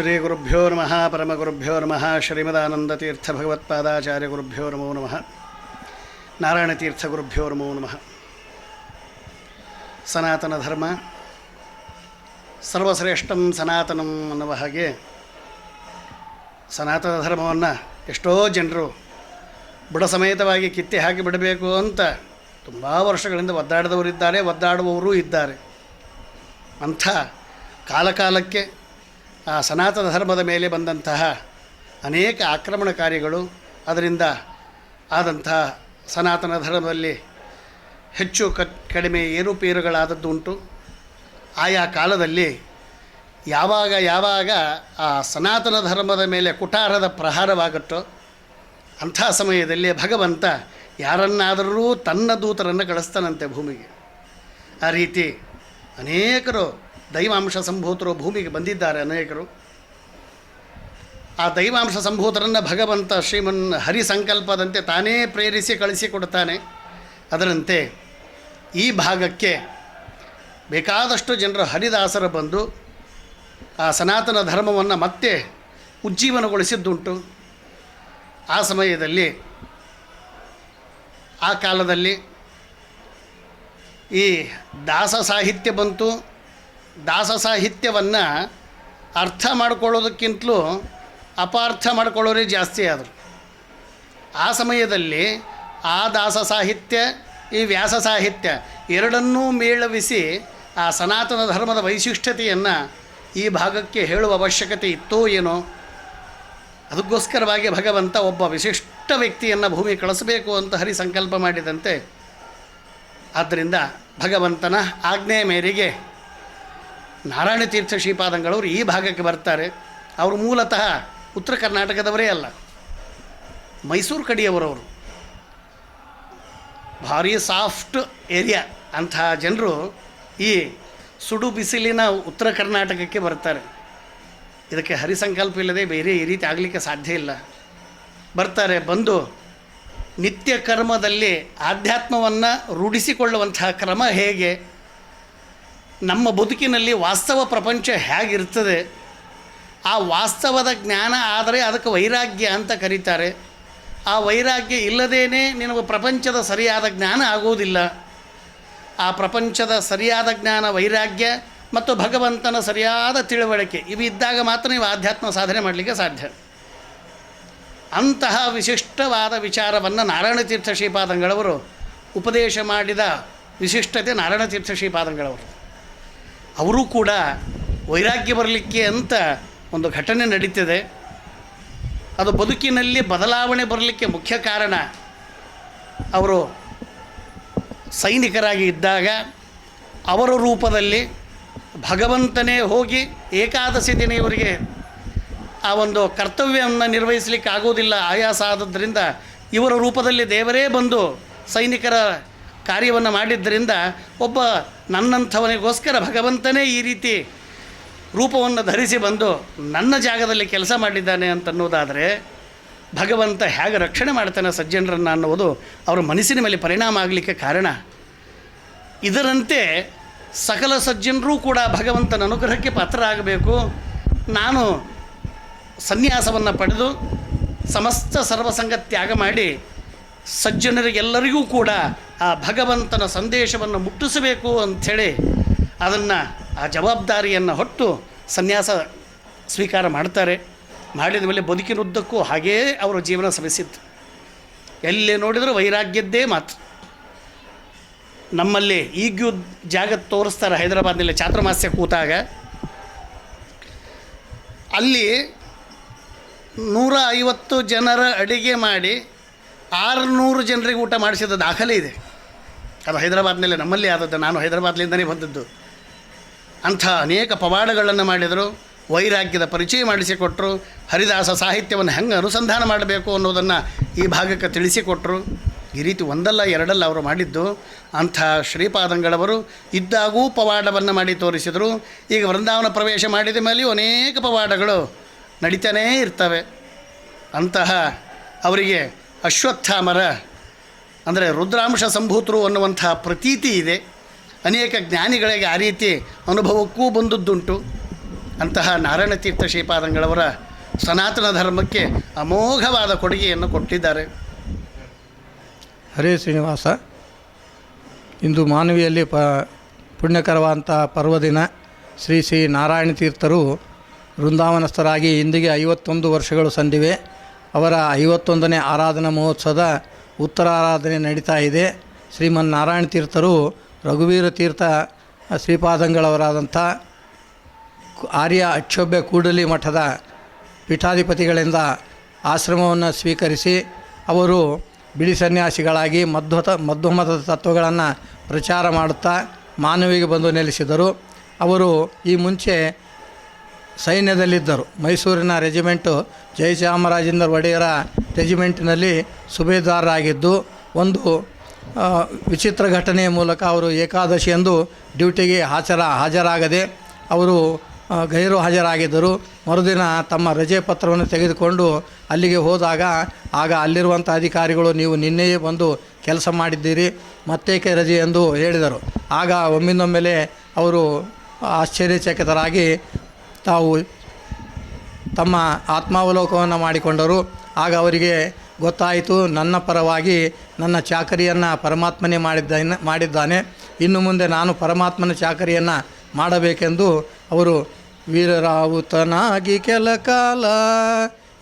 ಶ್ರೀ ಗುರುಭ್ಯೋ ನಮಃ, ಪರಮಗುರುಭ್ಯೋ ನಮಃ ಶ್ರೀಮದಾನಂದತೀರ್ಥ ಭಗವತ್ಪಾದಾಚಾರ್ಯ ಗುರುಭ್ಯೋ ನಮೋ ನಮಃ ನಾರಾಯಣತೀರ್ಥ ಗುರುಭ್ಯೋ ನಮೋ ನಮಃ. ಸನಾತನ ಧರ್ಮ ಸರ್ವಶ್ರೇಷ್ಠಂ ಸನಾತನಂ ಅನ್ನುವ ಹಾಗೆ ಸನಾತನ ಧರ್ಮವನ್ನು ಎಷ್ಟೋ ಜನರು ಬುಡ ಸಮೇತವಾಗಿ ಕಿತ್ತಿ ಹಾಕಿ ಬಿಡಬೇಕು ಅಂತ ತುಂಬ ವರ್ಷಗಳಿಂದ ಒದ್ದಾಡಿದವರಿದ್ದಾರೆ, ಒದ್ದಾಡುವವರೂ ಇದ್ದಾರೆ. ಅಂಥ ಕಾಲಕಾಲಕ್ಕೆ ಆ ಸನಾತನ ಧರ್ಮದ ಮೇಲೆ ಬಂದಂತಹ ಅನೇಕ ಆಕ್ರಮಣಕಾರಿಗಳು ಅದರಿಂದ ಆದಂತಹ ಸನಾತನ ಧರ್ಮದಲ್ಲಿ ಹೆಚ್ಚು ಕ ಕಡಿಮೆ ಏರುಪೇರುಗಳಾದದ್ದು ಉಂಟು. ಆಯಾ ಕಾಲದಲ್ಲಿ ಯಾವಾಗ ಯಾವಾಗ ಆ ಸನಾತನ ಧರ್ಮದ ಮೇಲೆ ಕುಟಾರದ ಪ್ರಹಾರವಾಗುತ್ತೋ ಅಂಥ ಸಮಯದಲ್ಲಿ ಭಗವಂತ ಯಾರನ್ನಾದರೂ ತನ್ನ ದೂತರನ್ನು ಕಳಿಸ್ತಾನಂತೆ ಭೂಮಿಗೆ. ಆ ರೀತಿ ಅನೇಕರು ದೈವಾಂಶ ಸಂಭೂತರು ಭೂಮಿಗೆ ಬಂದಿದ್ದಾರೆ ಅನೇಕರು. ಆ ದೈವಾಂಶ ಸಂಭೂತರನ್ನು ಭಗವಂತ ಶ್ರೀಮನ್ ಹರಿ ಸಂಕಲ್ಪದಂತೆ ತಾನೇ ಪ್ರೇರಿಸಿ ಕಳಿಸಿಕೊಡ್ತಾನೆ ಅದರಂತೆ ಈ ಭಾಗಕ್ಕೆ ಬೇಕಾದಷ್ಟು ಜನರು ಹರಿದಾಸರು ಬಂದು ಆ ಸನಾತನ ಧರ್ಮವನ್ನು ಮತ್ತೆ ಉಜ್ಜೀವನಗೊಳಿಸಿದ್ದುಂಟು. ಆ ಸಮಯದಲ್ಲಿ, ಆ ಕಾಲದಲ್ಲಿ ಈ ದಾಸ ಸಾಹಿತ್ಯ ಬಂತು. ದಾಸ ಸಾಹಿತ್ಯವನ್ನು ಅರ್ಥ ಮಾಡ್ಕೊಳ್ಳೋದಕ್ಕಿಂತಲೂ ಅಪಾರ್ಥ ಮಾಡ್ಕೊಳ್ಳೋರೇ ಜಾಸ್ತಿ ಆದರು. ಆ ಸಮಯದಲ್ಲಿ ಆ ದಾಸ ಸಾಹಿತ್ಯ ಈ ವ್ಯಾಸ ಸಾಹಿತ್ಯ ಎರಡನ್ನೂ ಮೇಳವಿಸಿ ಆ ಸನಾತನ ಧರ್ಮದ ವೈಶಿಷ್ಟ್ಯತೆಯನ್ನು ಈ ಭಾಗಕ್ಕೆ ಹೇಳುವ ಅವಶ್ಯಕತೆ ಇತ್ತೋ ಏನೋ, ಅದಕ್ಕೋಸ್ಕರವಾಗಿ ಭಗವಂತ ಒಬ್ಬ ವಿಶಿಷ್ಟ ವ್ಯಕ್ತಿಯನ್ನು ಭೂಮಿ ಕಳಿಸಬೇಕು ಅಂತ ಹರಿ ಸಂಕಲ್ಪ ಮಾಡಿದಂತೆ, ಆದ್ದರಿಂದ ಭಗವಂತನ ಆಜ್ಞೆಯ ಮೇರೆಗೆ ನಾರಾಯಣ ತೀರ್ಥ ಶ್ರೀಪಾದಂಗಳವರು ಈ ಭಾಗಕ್ಕೆ ಬರ್ತಾರೆ. ಅವರು ಮೂಲತಃ ಉತ್ತರ ಕರ್ನಾಟಕದವರೇ ಅಲ್ಲ, ಮೈಸೂರು ಕಡೆಯವರವರು. ಭಾರಿ ಸಾಫ್ಟ್ ಏರಿಯಾ ಅಂತಹ ಜನರು ಈ ಸುಡು ಬಿಸಿಲಿನ ಉತ್ತರ ಕರ್ನಾಟಕಕ್ಕೆ ಬರ್ತಾರೆ. ಇದಕ್ಕೆ ಹರಿಸಂಕಲ್ಪ ಇಲ್ಲದೆ ಬೇರೆ ಈ ರೀತಿ ಆಗಲಿಕ್ಕೆ ಸಾಧ್ಯ ಇಲ್ಲ. ಬರ್ತಾರೆ, ಬಂದು ನಿತ್ಯ ಕರ್ಮದಲ್ಲಿ ಆಧ್ಯಾತ್ಮವನ್ನು ರೂಢಿಸಿಕೊಳ್ಳುವಂತಹ ಕ್ರಮ ಹೇಗೆ? ನಮ್ಮ ಬದುಕಿನಲ್ಲಿ ವಾಸ್ತವ ಪ್ರಪಂಚ ಹೇಗಿರ್ತದೆ? ಆ ವಾಸ್ತವದ ಜ್ಞಾನ ಆದರೆ ಅದಕ್ಕೆ ವೈರಾಗ್ಯ ಅಂತ ಕರೀತಾರೆ. ಆ ವೈರಾಗ್ಯ ಇಲ್ಲದೇನೆ ನಿನಗೆ ಪ್ರಪಂಚದ ಸರಿಯಾದ ಜ್ಞಾನ ಆಗುವುದಿಲ್ಲ. ಆ ಪ್ರಪಂಚದ ಸರಿಯಾದ ಜ್ಞಾನ, ವೈರಾಗ್ಯ ಮತ್ತು ಭಗವಂತನ ಸರಿಯಾದ ತಿಳುವಳಿಕೆ ಇವು ಇದ್ದಾಗ ಮಾತ್ರ ನೀವು ಆಧ್ಯಾತ್ಮ ಸಾಧನೆ ಮಾಡಲಿಕ್ಕೆ ಸಾಧ್ಯ. ಅಂತಹ ವಿಶಿಷ್ಟವಾದ ವಿಚಾರವನ್ನು ನಾರಾಯಣ ತೀರ್ಥ ಶ್ರೀಪಾದಂಗಳವರು ಉಪದೇಶ ಮಾಡಿದ ವಿಶಿಷ್ಟತೆ ನಾರಾಯಣ ತೀರ್ಥ ಶ್ರೀಪಾದಂಗಳವರು ಅವರೂ ಕೂಡ ವೈರಾಗ್ಯ ಬರಲಿಕ್ಕೆ ಅಂತ ಒಂದು ಘಟನೆ ನಡೀತಿದೆ. ಅದು ಬದುಕಿನಲ್ಲಿ ಬದಲಾವಣೆ ಬರಲಿಕ್ಕೆ ಮುಖ್ಯ ಕಾರಣ. ಅವರು ಸೈನಿಕರಾಗಿ ಇದ್ದಾಗ ಅವರ ರೂಪದಲ್ಲಿ ಭಗವಂತನೇ ಹೋಗಿ ಏಕಾದಶಿ ದಿನ ಇವರಿಗೆ ಆ ಒಂದು ಕರ್ತವ್ಯವನ್ನು ನಿರ್ವಹಿಸಲಿಕ್ಕೆ ಆಗೋದಿಲ್ಲ ಆಯಾಸ ಆದದ್ದರಿಂದ ಇವರ ರೂಪದಲ್ಲಿ ದೇವರೇ ಬಂದು ಸೈನಿಕರ ಕಾರ್ಯವನ್ನು ಮಾಡಿದ್ದರಿಂದ ಒಬ್ಬ ನನ್ನಂಥವನಿಗೋಸ್ಕರ ಭಗವಂತನೇ ಈ ರೀತಿ ರೂಪವನ್ನು ಧರಿಸಿ ಬಂದು ನನ್ನ ಜಾಗದಲ್ಲಿ ಕೆಲಸ ಮಾಡಿದ್ದಾನೆ ಅಂತನ್ನೋದಾದರೆ ಭಗವಂತ ಹೇಗೆ ರಕ್ಷಣೆ ಮಾಡ್ತಾನೆ ಸಜ್ಜನರನ್ನು ಅನ್ನುವುದು ಅವರ ಮನಸ್ಸಿನ ಮೇಲೆ ಪರಿಣಾಮ ಆಗಲಿಕ್ಕೆ ಕಾರಣ. ಇದರಂತೆ ಸಕಲ ಸಜ್ಜನರೂ ಕೂಡ ಭಗವಂತನ ಅನುಗ್ರಹಕ್ಕೆ ಪಾತ್ರರಾಗಬೇಕು. ನಾನು ಸನ್ಯಾಸವನ್ನು ಪಡೆದು ಸಮಸ್ತ ಸರ್ವಸಂಗ ತ್ಯಾಗ ಮಾಡಿ ಸಜ್ಜನರಿಗೆಲ್ಲರಿಗೂ ಕೂಡ ಆ ಭಗವಂತನ ಸಂದೇಶವನ್ನು ಮುಟ್ಟಿಸಬೇಕು ಅಂಥೇಳಿ ಅದನ್ನು ಆ ಜವಾಬ್ದಾರಿಯನ್ನು ಹೊತ್ತು ಸನ್ಯಾಸ ಸ್ವೀಕಾರ ಮಾಡ್ತಾರೆ. ಮಾಡಿದ ಮೇಲೆ ಬದುಕಿನುದ್ದಕ್ಕೂ ಹಾಗೇ ಅವರ ಜೀವನ ಸವೆಸಿತ್ತು ಎಲ್ಲೇ ನೋಡಿದರೂ ವೈರಾಗ್ಯದ್ದೇ ಮಾತು. ನಮ್ಮಲ್ಲಿ ಈಗ್ಯೂ ಜಾಗ ತೋರಿಸ್ತಾರೆ ಹೈದರಾಬಾದ್ನಲ್ಲಿ ಚಾತುರ್ಮಾಸ್ಯ ಕೂತಾಗ. ಅಲ್ಲಿ ನೂರ ಐವತ್ತು ಜನರ ಅಡಿಗೆ ಮಾಡಿ ಆರುನೂರು ಜನರಿಗೆ ಊಟ ಮಾಡಿಸಿದ ದಾಖಲೆ ಇದೆ. ಅದು ಹೈದರಾಬಾದ್ನಲ್ಲಿ, ನಮ್ಮಲ್ಲಿ ಆದದ್ದು, ನಾನು ಹೈದರಾಬಾದ್ಲಿಂದನೇ ಬಂದದ್ದು. ಅಂಥ ಅನೇಕ ಪವಾಡಗಳನ್ನು ಮಾಡಿದರು, ವೈರಾಗ್ಯದ ಪರಿಚಯ ಮಾಡಿಸಿಕೊಟ್ರು, ಹರಿದಾಸ ಸಾಹಿತ್ಯವನ್ನು ಹೆಂಗೆ ಅನುಸಂಧಾನ ಮಾಡಬೇಕು ಅನ್ನೋದನ್ನು ಈ ಭಾಗಕ್ಕೆ ತಿಳಿಸಿಕೊಟ್ರು. ಈ ರೀತಿ ಒಂದಲ್ಲ, ಎರಡಲ್ಲ ಅವರು ಮಾಡಿದ್ದು. ಅಂಥ ಶ್ರೀಪಾದಂಗಳವರು ಇದ್ದಾಗೂ ಪವಾಡವನ್ನು ಮಾಡಿ ತೋರಿಸಿದರು. ಈಗ ವೃಂದಾವನ ಪ್ರವೇಶ ಮಾಡಿದ ಮೇಲೆಯೂ ಅನೇಕ ಪವಾಡಗಳು ನಡೀತಾನೇ ಇರ್ತವೆ. ಅಂತಹ ಅವರಿಗೆ ಅಶ್ವತ್ಥಾಮರ, ಅಂದರೆ ರುದ್ರಾಂಶ ಸಂಭೂತರು ಅನ್ನುವಂಥ ಪ್ರತೀತಿ ಇದೆ. ಅನೇಕ ಜ್ಞಾನಿಗಳಿಗೆ ಆ ರೀತಿ ಅನುಭವಕ್ಕೂ ಬಂದದ್ದುಂಟು. ಅಂತಹ ನಾರಾಯಣ ತೀರ್ಥ ಶ್ರೀಪಾದಂಗಳವರ ಸನಾತನ ಧರ್ಮಕ್ಕೆ ಅಮೋಘವಾದ ಕೊಡುಗೆಯನ್ನು ಕೊಟ್ಟಿದ್ದಾರೆ. ಹರೇ ಶ್ರೀನಿವಾಸ, ಇಂದು ಮಾನವಿಯಲ್ಲಿ ಪ ಪುಣ್ಯಕರವಾದಂಥ ಪರ್ವದಿನ ಶ್ರೀ ಶ್ರೀ ನಾರಾಯಣ ತೀರ್ಥರು ವೃಂದಾವನಸ್ಥರಾಗಿ ಇಂದಿಗೆ ಐವತ್ತೊಂದು ವರ್ಷಗಳು ಸಂದಿವೆ. ಅವರ ಐವತ್ತೊಂದನೇ ಆರಾಧನಾ ಮಹೋತ್ಸವದ ಉತ್ತರಾರಾಧನೆ ನಡೀತಾ ಇದೆ. ಶ್ರೀಮನ್ ನಾರಾಯಣ ತೀರ್ಥರು ರಘುವೀರ ತೀರ್ಥ, ಶ್ರೀಪಾದಂಗಳವರಾದಂಥ ಆರ್ಯ ಅಕ್ಷೋಭ್ಯ ಕೂಡಲಿ ಮಠದ ಪೀಠಾಧಿಪತಿಗಳಿಂದ ಆಶ್ರಮವನ್ನು ಸ್ವೀಕರಿಸಿ ಅವರು ಬಿಳಿ ಸನ್ಯಾಸಿಗಳಾಗಿ ಮಧ್ವತ, ಮಧ್ವಮತದ ತತ್ವಗಳನ್ನು ಪ್ರಚಾರ ಮಾಡುತ್ತಾ ಮಾನವಿಗೆ ಬಂದು ನೆಲೆಸಿದರು. ಅವರು ಈ ಮುಂಚೆ ಸೈನ್ಯದಲ್ಲಿದ್ದರು. ಮೈಸೂರಿನ ರೆಜಿಮೆಂಟು ಜಯಚಾಮರಾಜೇಂದ್ರ ಒಡೆಯರ ರೆಜಿಮೆಂಟಿನಲ್ಲಿ ಸುಬೇದಾರರಾಗಿದ್ದು, ಒಂದು ವಿಚಿತ್ರ ಘಟನೆಯ ಮೂಲಕ ಅವರು ಏಕಾದಶಿಯಂದು ಡ್ಯೂಟಿಗೆ ಹಾಜರ ಹಾಜರಾಗದೆ ಅವರು ಗೈರು ಹಾಜರಾಗಿದ್ದರು. ಮರುದಿನ ತಮ್ಮ ರಜೆ ಪತ್ರವನ್ನು ತೆಗೆದುಕೊಂಡು ಅಲ್ಲಿಗೆ ಹೋದಾಗ, ಆಗ ಅಲ್ಲಿರುವಂಥ ಅಧಿಕಾರಿಗಳು, ನೀವು ನಿನ್ನೆಯೇ ಬಂದು ಕೆಲಸ ಮಾಡಿದ್ದೀರಿ, ಮತ್ತೇಕೆ ರಜೆ? ಎಂದು ಹೇಳಿದರು. ಆಗ ಒಮ್ಮಿಂದೊಮ್ಮೆಲೆ ಅವರು ಆಶ್ಚರ್ಯಚಕಿತರಾಗಿ ತಾವು ತಮ್ಮ ಆತ್ಮಾವಲೋಕವನ್ನು ಮಾಡಿಕೊಂಡರು. ಆಗ ಅವರಿಗೆ ಗೊತ್ತಾಯಿತು, ನನ್ನ ಪರವಾಗಿ ನನ್ನ ಚಾಕರಿಯನ್ನು ಪರಮಾತ್ಮನೇ ಮಾಡಿದ್ದಾನೆ ಮಾಡಿದ್ದಾನೆ. ಇನ್ನು ಮುಂದೆ ನಾನು ಪರಮಾತ್ಮನ ಚಾಕರಿಯನ್ನು ಮಾಡಬೇಕೆಂದು ಅವರು ವೀರರಾವುತನಾಗಿ ಕೆಲ ಕಾಲ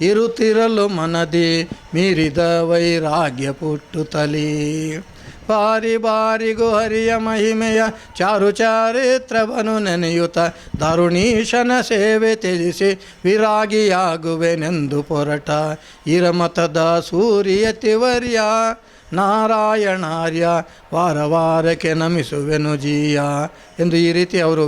ಇರುತ್ತಿರಲು ಮನದಿ ಮೀರಿದ ವೈರಾಗ್ಯ ಪುಟ್ಟುತ್ತಲೀ ಬಾರಿ ಬಾರಿಗೂ ಹರಿಯ ಮಹಿಮೆಯ ಚಾರು ಚಾರಿತ್ರವನು ನೆನೆಯುತ್ತ ದಾರುಣೀಶನ ಸೇವೆ ತ್ಯಜಿಸಿ ವಿರಾಗಿಯಾಗುವೆನೆಂದು ಪೊರಟ. ಇರಮತದ ಸೂರ್ಯತಿವರ್ಯ ನಾರಾಯಣಾರ್ಯ ವಾರ ವಾರಕ್ಕೆ ನಮಿಸುವೆನು ಜೀಯ ಎಂದು ಈ ರೀತಿ ಅವರು